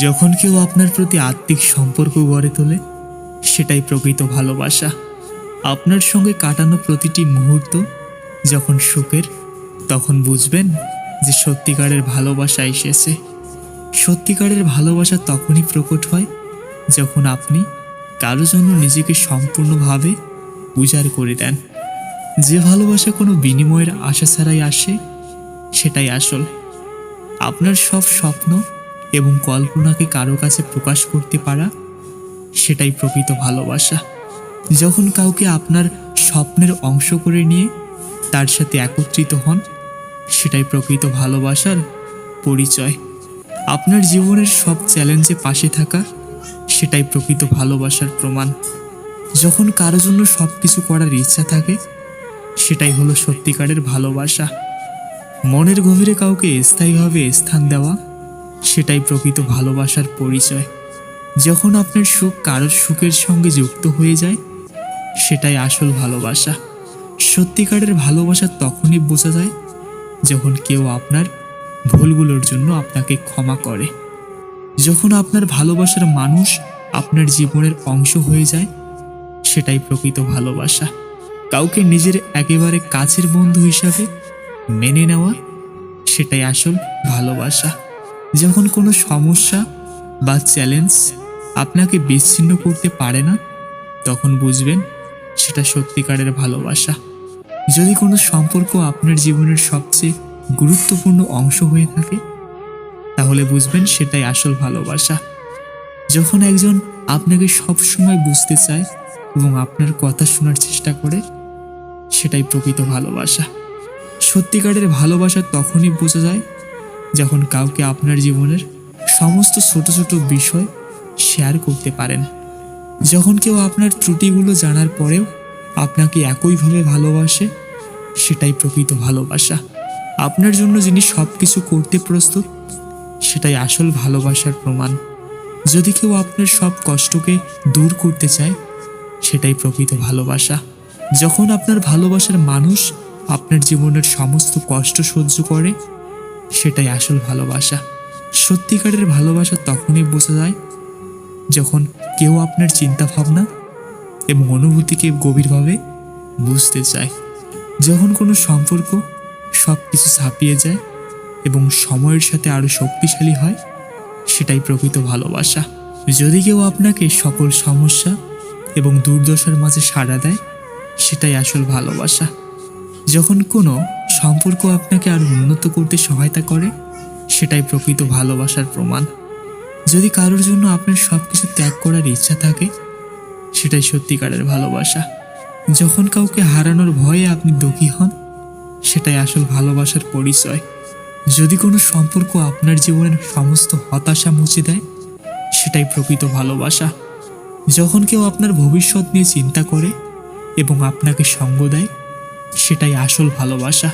যখন কেউ আপনার প্রতি আত্মিক সম্পর্ক গড়ে তোলে, সেটাই প্রকৃত ভালোবাসা। আপনার সঙ্গে কাটানো প্রতিটি মুহূর্ত যখন সুখের, তখন বুঝবেন যে সত্যিকারের ভালোবাসা এসেছে। সত্যিকারের ভালোবাসা তখনই প্রকট হয় যখন আপনি কারও জন্য নিজেকে সম্পূর্ণভাবে উজাড় করে দেন। যে ভালোবাসা কোনো বিনিময়ের আশা ছাড়াই আসে, সেটাই আসল। আপনার সব স্বপ্ন এবং কল্পনাকে কারও কাছে প্রকাশ করতে পারা, সেটাই প্রকৃত ভালোবাসা। যখন কাউকে আপনার স্বপ্নের অংশ করে নিয়ে তার সাথে একত্রিত হন, সেটাই প্রকৃত ভালোবাসার পরিচয়। আপনার জীবনের সব চ্যালেঞ্জে পাশে থাকা, সেটাই প্রকৃত ভালোবাসার প্রমাণ। যখন কারও জন্য সব কিছু করার ইচ্ছা থাকে, সেটাই হলো সত্যিকারের ভালোবাসা। মনের গভীরে কাউকে স্থায়ীভাবে স্থান দেওয়া সেটাই প্রকৃত ভালোবাসার পরিচয়। যখন আপনার সুখ কারোর সুখের সঙ্গে যুক্ত হয়ে যায়, সেটাই আসল ভালোবাসা। সত্যিকারের ভালোবাসা তখনই বোঝা যায় যখন কেউ আপনার ভুলগুলোর জন্য আপনাকে ক্ষমা করে। যখন আপনার ভালোবাসার মানুষ আপনার জীবনের অংশ হয়ে যায়, সেটাই প্রকৃত ভালোবাসা। কাউকে নিজের একেবারে কাছের বন্ধু হিসাবে মেনে নেওয়া, সেটাই আসল ভালোবাসা। যখন কোনো সমস্যা বা চ্যালেঞ্জ আপনাকে বিচ্ছিন্ন করতে পারে না, তখন বুঝবেন সেটা সত্যিকারের ভালোবাসা। যদি কোনো সম্পর্ক আপনার জীবনের সবচেয়ে গুরুত্বপূর্ণ অংশ হয়ে থাকে, তাহলে বুঝবেন সেটাই আসল ভালোবাসা। যখন একজন আপনাকে সব সময় বুঝতে চায় এবং আপনার কথা শোনার চেষ্টা করে, সেটাই প্রকৃত ভালোবাসা। সত্যিকারের ভালোবাসা তখনই বোঝা যায় যখন কাউকে আপনার জীবনের সমস্ত ছোট ছোট বিষয় শেয়ার করতে পারেন। যখন কেউ আপনার ত্রুটিগুলো জানার পরেও আপনাকে একইভাবে ভালোবাসে, সেটাই প্রকৃত ভালোবাসা। আপনার জন্য যিনি সব কিছু করতে প্রস্তুত, সেটাই আসল ভালোবাসার প্রমাণ। যদি কেউ আপনার সব কষ্টকে দূর করতে চায়, সেটাই প্রকৃত ভালোবাসা। যখন আপনার ভালোবাসার মানুষ আপনার জীবনের সমস্ত কষ্ট সহ্য করে সেটাই আসল ভালোবাসা। সত্যিকারের ভালোবাসা তখনই বোঝা যায় যখন কেউ আপনার চিন্তা ভাবনা এবং অনুভূতিকে গভীরভাবে বুঝতে চায়। যখন কোনো সম্পর্ক সব কিছু ছাপিয়ে যায় এবং সময়ের সাথে আরও শক্তিশালী হয়, সেটাই প্রকৃত ভালোবাসা। যদি কেউ আপনাকে সকল সমস্যা এবং দুর্দশার মাঝে সাড়া দেয়, সেটাই আসল ভালোবাসা। যখন কোনো সম্পর্ক আপনাকে আরও উন্নত করতে সহায়তা করে, সেটাই প্রকৃত ভালোবাসার প্রমাণ। যদি কারোর জন্য আপনার সব কিছু ত্যাগ করার ইচ্ছা থাকে, সেটাই সত্যিকারের ভালোবাসা। যখন কাউকে হারানোর ভয়ে আপনি দুঃখী হন, সেটাই আসল ভালোবাসার পরিচয়। যদি কোনো সম্পর্ক আপনার জীবনের সমস্ত হতাশা মুছে দেয়, সেটাই প্রকৃত ভালোবাসা। যখন কেউ আপনার ভবিষ্যৎ নিয়ে চিন্তা করে এবং আপনাকে সঙ্গ দেয় সেটাই আসল ভালোবাসা।